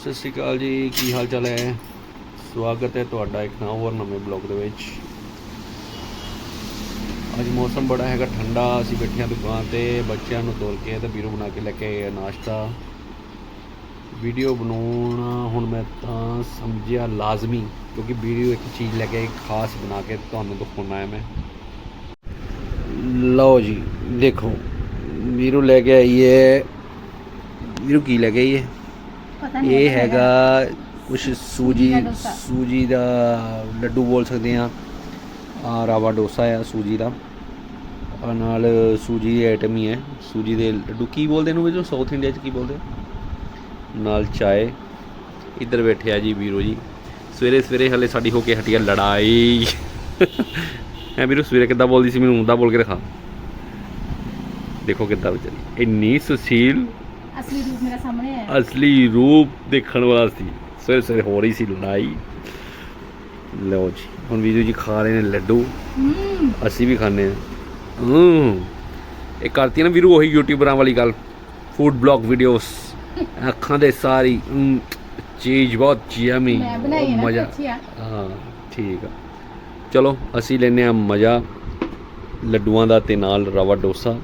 ਸਤਿ ਸ਼੍ਰੀ ਅਕਾਲ ਜੀ ਕੀ ਹਾਲ ਚਾਲ ਹੈ? ਸਵਾਗਤ ਹੈ ਤੁਹਾਡਾ ਇੱਕ ਨਵਾਂ ਹੋਰ ਨਵੇਂ ਬਲੌਗ ਦੇ ਵਿੱਚ। ਅੱਜ ਮੌਸਮ ਬੜਾ ਹੈਗਾ ਠੰਡਾ ਅਸੀਂ ਬੈਠੇ ਹਾਂ ਦੁਕਾਨ ਤੇ ਬੱਚਿਆਂ ਨੂੰ ਤੋਲ ਕੇ ਤੇ ਵੀਰੋ ਬਣਾ ਕੇ ਲੈ ਕੇ ਆਏ ਆ ਨਾਸ਼ਤਾ। ਵੀਡੀਓ ਬਣਾਉਣਾ ਹੁਣ ਮੈਂ ਤਾਂ ਸਮਝਿਆ ਲਾਜ਼ਮੀ ਕਿਉਂਕਿ ਵੀਡੀਓ ਇੱਕ ਚੀਜ਼ ਲੈ ਕੇ ਆਈ, ਖਾਸ ਬਣਾ ਕੇ ਤੁਹਾਨੂੰ ਦਿਖਾਉਣਾ ਹੈ ਮੈਂ। ਲਓ ਜੀ ਦੇਖੋ ਵੀਰੂ ਲੈ ਕੇ ਆਈ ਹੈ। ਵੀਰੂ ਕੀ ਲੈ ਕੇ ਆਈ ਹੈ? ਇਹ ਹੈਗਾ ਕੁਛ ਸੂਜੀ। ਸੂਜੀ ਦਾ ਲੱਡੂ ਬੋਲ ਸਕਦੇ ਆ ਆ ਰਾਵਾ ਡੋਸਾ ਆ ਸੂਜੀ ਦਾ। ਨਾਲ ਸੂਜੀ ਦੀ ਆਈਟਮ ਹੀ ਹੈ। ਸੂਜੀ ਦੇ ਲੱਡੂ ਕੀ ਬੋਲਦੇ ਇਹਨੂੰ ਵੀਰੋ ਸਾਊਥ ਇੰਡੀਆ ਚ ਕੀ ਬੋਲਦੇ? ਨਾਲ ਚਾਏ। ਇੱਧਰ ਬੈਠੇ ਆ ਜੀ ਵੀਰੋ ਜੀ। ਸਵੇਰੇ ਸਵੇਰੇ ਹਲੇ ਸਾਡੀ ਹੋ ਕੇ ਹਟੀ ਆ ਲੜਾਈ। ਐ ਵੀਰੋ ਸਵੇਰੇ ਕਿੱਦਾਂ ਬੋਲਦੀ ਸੀ ਮੈਨੂੰ ਉਹਦਾ ਬੋਲ ਕੇ ਦਿਖਾ। ਦੇਖੋ ਕਿੱਦਾਂ ਵਿਚਾਰੀ। ਇੰਨੀ ਸੁਸ਼ੀਲ ਅਸਲੀ ਰੂਪ ਮੇਰਾ ਸਾਹਮਣੇ ਆਇਆ। ਅਸਲੀ ਰੂਪ ਦੇਖਣ ਵਾਲਾ ਸੀ ਸਵੇਰੇ ਸਵੇਰੇ ਹੋ ਰਹੀ ਸੀ ਲੜਾਈ ਲਓ ਜੀ ਹੁਣ ਵੀਰੂ ਜੀ ਖਾ ਰਹੇ ਨੇ ਲੱਡੂ। ਹੂੰ। ਅਸੀਂ ਵੀ ਖਾਣੇ ਆ ਹੂੰ। ਇਹ ਕਰਤੀ ਨਾ ਵੀਰੂ ਉਹੀ ਯੂਟਿਊਬਰਾਂ ਵਾਲੀ ਗੱਲ। ਫੂਡ ਬਲੌਗ ਵੀਡੀਓਸ ਅੱਖਾਂ ਦੇ ਸਾਰੀ ਚੀਜ਼ ਬਹੁਤ ਯਮੀ। ਮੈਂ ਬਣਾਈ ਹੈ ਨਾ ਮਜ਼ਾ। ਹਾਂ ਠੀਕ ਆ। ਚਲੋ ਅਸੀਂ ਲੈਨੇ ਆ ਮਜ਼ਾ। ਲੱਡੂਆਂ ਦਾ ਤੇ ਨਾਲ ਰਵਾ ਡੋਸਾ।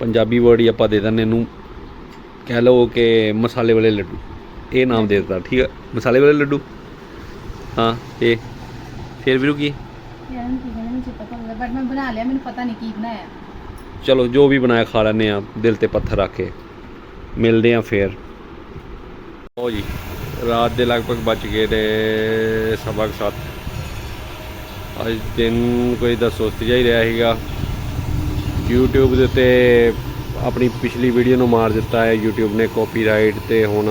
ਪੰਜਾਬੀ ਵਰਡ ਹੀ ਆਪਾਂ ਦੇ ਦਿੰਦੇ ਇਹਨੂੰ। ਕਹਿ ਲਓ ਕਿ ਮਸਾਲੇ ਵਾਲੇ ਲੱਡੂ। ਇਹ ਨਾਮ ਦੇ ਦਿੱਤਾ ਠੀਕ ਆ? ਮਸਾਲੇ ਵਾਲੇ ਲੱਡੂ? ਹਾਂ ਇਹ। ਫਿਰ ਵੀਰੂ ਕੀ? ਯਾਰ ਮੈਨੂੰ ਕੀ ਕਹਿੰਦੇ ਮੈਨੂੰ ਚੇਤਾ ਭੁੱਲ ਗਿਆ ਬਟ ਮੈਂ ਬਣਾ ਲਿਆ ਮੈਨੂੰ ਪਤਾ ਨਹੀਂ ਕੀ ਬਣਾਇਆ। ਚਲੋ ਜੋ ਵੀ ਬਣਾਇਆ ਖਾ ਲੈਂਦੇ ਆ ਦਿਲ ਤੇ ਪੱਥਰ ਰੱਖ ਕੇ। ਮਿਲਦੇ ਆ ਫੇਰ। ਲਓ ਜੀ ਰਾਤ ਦੇ ਲਗਭਗ ਬਚ ਗਏ ਤੇ ਸਵਾ ਕੁ ਸੱਤ। ਅੱਜ ਦਿਨ ਕੋਈ ਦਾ ਸੁਸਤ ਜਿਹਾ ਹੀ ਰਿਹਾ ਸੀਗਾ। YouTube ਦੇ ਉੱਤੇ ਆਪਣੀ ਪਿਛਲੀ ਵੀਡੀਓ ਨੂੰ ਮਾਰ ਦਿੱਤਾ ਹੈ, YouTube ਨੇ ਕਾਪੀਰਾਈਟ ਤੇ ਹੁਣ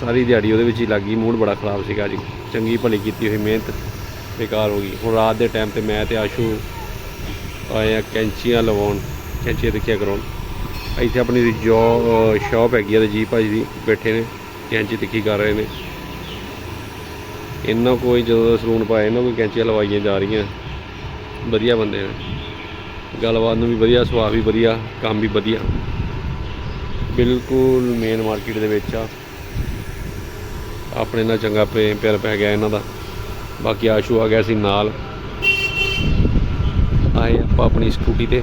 ਸਾਰੀ ਦਿਹਾੜੀ ਉਹਦੇ ਵਿੱਚ ਹੀ ਲੱਗੀ ਮੂਡ ਬੜਾ ਖਰਾਬ ਸੀਗਾ ਜੀ ਚੰਗੀ ਭਲੀ ਕੀਤੀ ਹੋਈ ਮਿਹਨਤ ਬੇਕਾਰ ਹੋ ਗਈ। ਹੁਣ ਰਾਤ ਦੇ ਟਾਈਮ ਤੇ ਮੈਂ ਤੇ ਆਸ਼ੂ ਆਏ ਆ ਕੈਂਚੀਆਂ ਲਵਾਉਣ, ਕੈਂਚੀਆਂ ਦੇਖਿਆ ਕਰਾਉਣ। ਇੱਥੇ ਆਪਣੀ ਜੋ ਸ਼ਾਪ ਹੈਗੀ ਆ ਤੇ ਜੀ ਭਾਜੀ ਦੀ, ਬੈਠੇ ਨੇ, ਕੈਂਚੀ ਤਿੱਖੀ ਕਰ ਰਹੇ ਨੇ। ਇਹਨਾਂ ਕੋਈ ਜਦੋਂ ਸਲੂਨ ਪਾਏ ਇਹਨਾਂ ਕੋਈ ਕੈਂਚੀਆਂ ਲਵਾਈਆਂ ਜਾ ਰਹੀਆਂ। ਵਧੀਆ ਬੰਦੇ ਨੇ। ਗੱਲਬਾਤ ਨੂੰ ਵੀ ਵਧੀਆ ਸੁਭਾਅ ਵੀ ਵਧੀਆ ਕੰਮ ਵੀ ਵਧੀਆ। ਬਿਲਕੁਲ ਮੇਨ ਮਾਰਕੀਟ ਦੇ ਵਿੱਚ ਆ। ਆਪਣੇ ਨਾਲ ਚੰਗਾ ਪ੍ਰੇਮ ਪਿਆਰ ਪੈ ਗਿਆ ਇਹਨਾਂ ਦਾ। ਬਾਕੀ ਆਸ਼ੂ ਆ ਗਿਆ ਸੀ ਨਾਲ। ਆਏ ਆਪਾਂ ਆਪਣੀ ਸਕੂਟੀ ਤੇ।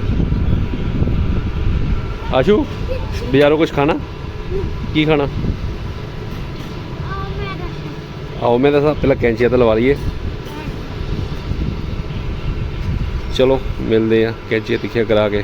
ਆਸ਼ੂ ਬਾਜ਼ਾਰੋਂ ਕੁਝ ਖਾਣਾ? ਕੀ ਖਾਣਾ? ਆਓ ਮੈਂ ਦੱਸਾਂ ਪਹਿਲਾਂ ਕੈਂਚੀਆਂ ਤਾਂ ਲਵਾ ਲਈਏ। ਚਲੋ ਮਿਲਦੇ ਆ ਕੈਂਚੀਆਂ ਤਿੱਖੀਆਂ ਕਰਾ ਕੇ।